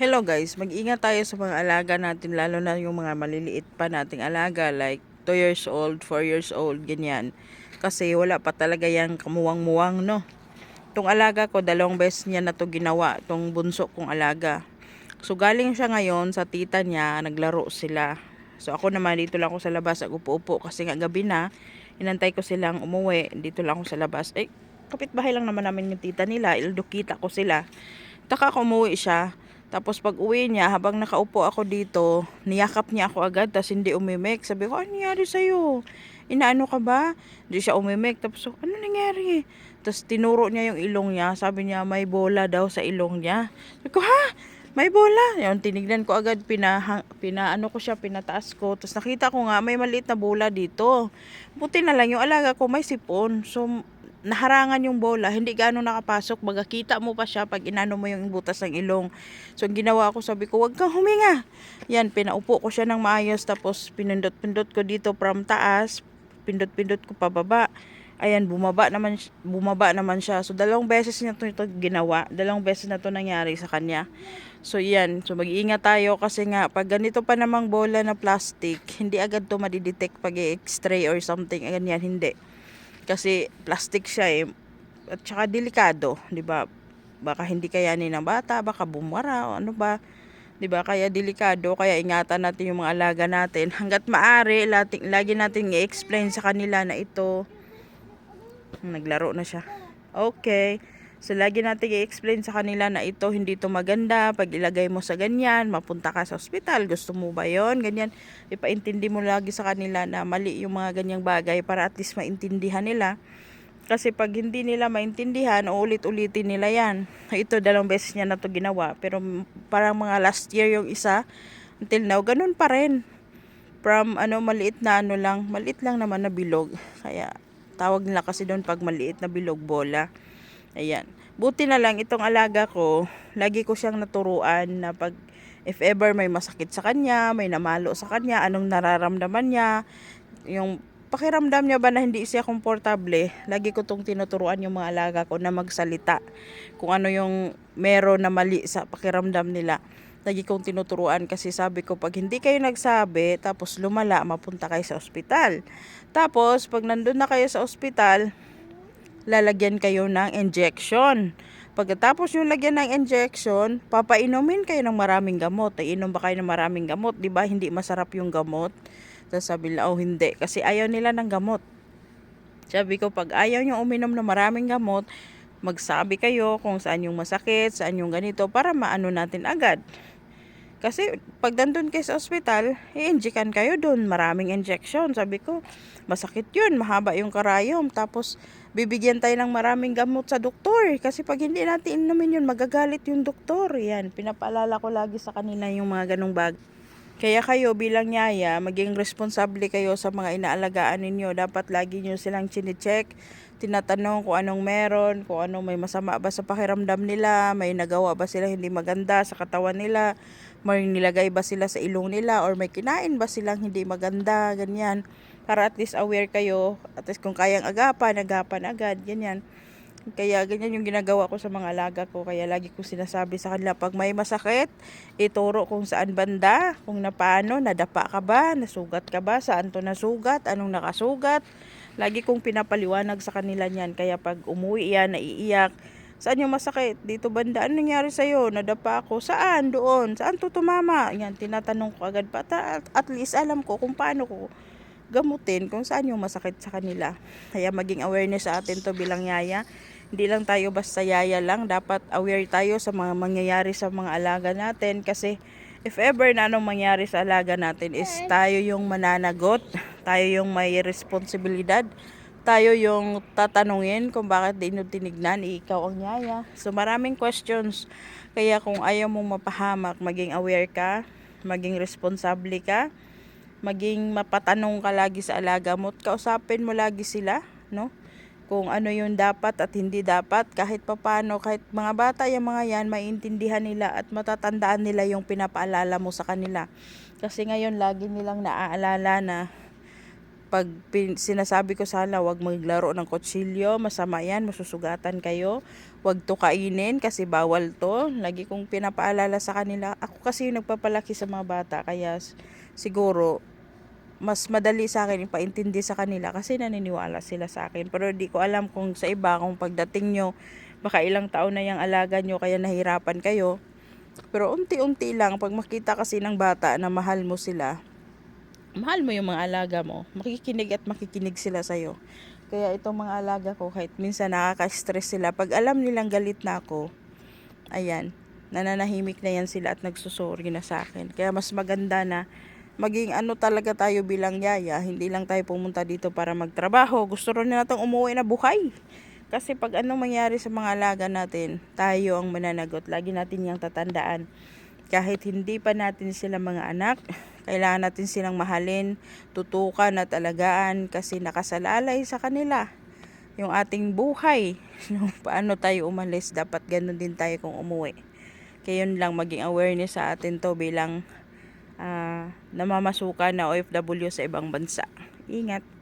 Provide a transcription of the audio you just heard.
Hello guys, mag-ingat tayo sa mga alaga natin lalo na yung mga maliliit pa nating alaga like 2 years old, 4 years old, ganyan. Kasi wala pa talaga yung kamuwang-muwang no. Itong alaga ko, dalawang beses niya na to ginawa, itong bunso kong alaga. So galing siya ngayon sa tita niya, naglaro sila. So ako naman dito lang ako sa labas, upo-upo kasi nga gabi na. Inantay ko silang umuwi, dito lang ako sa labas. Eh, kapitbahay lang naman namin yung tita nila, ildukita ko sila. Taka ko umuwi siya. Tapos pag uwi niya, habang nakaupo ako dito, niyakap niya ako agad, tapos hindi umimik. Sabi ko, ano nangyari sa'yo? Inaano ka ba? Hindi siya umimik. Tapos, ano nangyari? Tapos tinuro niya yung ilong niya. Sabi niya, may bola daw sa ilong niya. Sabi ko, ha? May bola? Yun, tinignan ko agad, pina, pinaano ko siya, pinataas ko. Tapos nakita ko nga, may maliit na bola dito. Buti na lang yung alaga ko, may sipon. So, naharangan yung bola, hindi gaano nakapasok, baga kita mo pa siya pag inano mo yung butas ng ilong. So, ang ginawa ko, sabi ko, wag kang huminga. Yan, pinaupo ko siya ng maayos, tapos pinindot-pindot ko dito from taas, pindot-pindot ko pababa. Ayan, bumaba naman, bumaba naman siya. So, dalawang beses niya to, ito ginawa. Dalawang beses na to nangyari sa kanya. So, yan. So, mag-iingat tayo kasi nga, pag ganito pa namang bola na plastic, hindi agad to madidetect pag i-x-ray or something. Ganyan, hindi kasi plastic siya eh at saka delikado, 'di ba? Baka hindi kayanin ng bata, baka bumara o ano ba. 'Di ba? Kaya delikado, kaya ingatan natin yung mga alaga natin. Hangga't maaari, lagi, lagi natin i-explain sa kanila na ito naglaro na siya. Okay. So, lagi natin i-explain sa kanila na ito, hindi to maganda. Pag ilagay mo sa ganyan, mapunta ka sa ospital. Gusto mo ba yon Ganyan. Ipaintindi mo lagi sa kanila na mali yung mga ganyang bagay para at least maintindihan nila. Kasi pag hindi nila maintindihan, ulit-ulitin nila yan. Ito, dalawang beses niya na to ginawa. Pero parang mga last year yung isa, until now, ganun pa rin. From ano, maliit na ano lang, maliit lang naman na bilog. Kaya, tawag nila kasi doon pag maliit na bilog bola. Ayan. Buti na lang itong alaga ko, lagi ko siyang naturuan na pag if ever may masakit sa kanya, may namalo sa kanya, anong nararamdaman niya, yung pakiramdam niya ba na hindi siya komportable, lagi ko tong tinuturuan yung mga alaga ko na magsalita. Kung ano yung meron na mali sa pakiramdam nila. Lagi kong tinuturuan kasi sabi ko pag hindi kayo nagsabi, tapos lumala, mapunta kayo sa ospital. Tapos pag nandun na kayo sa ospital, lalagyan kayo ng injection. Pagkatapos yung lagyan ng injection, papainumin kayo ng maraming gamot. Ay, inom ba kayo ng maraming gamot? Di ba hindi masarap yung gamot? Tapos sabi nila, oh hindi. Kasi ayaw nila ng gamot. Sabi ko, pag ayaw nyo uminom ng maraming gamot, magsabi kayo kung saan yung masakit, saan yung ganito, para maano natin agad. Kasi pag nandun kayo sa ospital, i-injekan kayo dun. Maraming injection. Sabi ko, masakit yun. Mahaba yung karayom. Tapos, bibigyan tayo ng maraming gamot sa doktor. Kasi pag hindi natin inumin yun, magagalit yung doktor. Yan, pinapaalala ko lagi sa kanila yung mga ganong bag. Kaya kayo bilang nyaya, maging responsable kayo sa mga inaalagaan ninyo. Dapat lagi nyo silang chinecheck, tinatanong kung anong meron, kung anong may masama ba sa pakiramdam nila, may nagawa ba sila hindi maganda sa katawan nila, may nilagay ba sila sa ilong nila, or may kinain ba silang hindi maganda, ganyan. Para at least aware kayo, at least kung kayang agapan, agapan agad, ganyan. Kaya ganyan yung ginagawa ko sa mga alaga ko. Kaya lagi ko sinasabi sa kanila, pag may masakit, ituro kung saan banda, kung na paano, nadapa ka ba, nasugat ka ba, saan to nasugat, anong nakasugat. Lagi kong pinapaliwanag sa kanila niyan. Kaya pag umuwi yan, naiiyak, saan yung masakit? Dito banda, ano nangyari sa'yo? Nadapa ako. Saan? Doon. Saan to tumama? Yan, tinatanong ko agad pa. At, at least alam ko kung paano ko gamutin kung saan yung masakit sa kanila. Kaya maging awareness sa atin to bilang yaya. Hindi lang tayo basta yaya lang. Dapat aware tayo sa mga mangyayari sa mga alaga natin. Kasi if ever na anong mangyari sa alaga natin is tayo yung mananagot. Tayo yung may responsibilidad. Tayo yung tatanungin kung bakit di nyo tinignan. Ikaw ang yaya. So maraming questions. Kaya kung ayaw mong mapahamak, maging aware ka. Maging responsable ka maging mapatanong ka lagi sa alaga mo at kausapin mo lagi sila, no? Kung ano yung dapat at hindi dapat, kahit papano, kahit mga bata yung mga yan, maintindihan nila at matatandaan nila yung pinapaalala mo sa kanila. Kasi ngayon, lagi nilang naaalala na pag sinasabi ko sana wag maglaro ng kutsilyo, masama yan, masusugatan kayo. Wag to kainin kasi bawal to. Lagi kong pinapaalala sa kanila. Ako kasi yung nagpapalaki sa mga bata kaya siguro mas madali sa akin ipaintindi sa kanila kasi naniniwala sila sa akin. Pero di ko alam kung sa iba, kung pagdating nyo, baka ilang taon na yung alaga nyo kaya nahirapan kayo. Pero unti-unti lang, pag makita kasi ng bata na mahal mo sila, mahal mo yung mga alaga mo, makikinig at makikinig sila sa'yo. Kaya itong mga alaga ko, kahit minsan nakaka-stress sila, pag alam nilang galit na ako, ayan, nananahimik na yan sila at nagsusuri na sa akin. Kaya mas maganda na maging ano talaga tayo bilang yaya, hindi lang tayo pumunta dito para magtrabaho. Gusto rin natin umuwi na buhay. Kasi pag anong mangyari sa mga alaga natin, tayo ang mananagot. Lagi natin yung tatandaan. Kahit hindi pa natin sila mga anak, kailangan natin silang mahalin, tutukan at alagaan kasi nakasalalay sa kanila yung ating buhay. Paano tayo umalis, dapat ganun din tayo kung umuwi. Kaya yun lang, maging awareness sa atin to bilang ah, namamasukan na OFW sa ibang bansa. Ingat!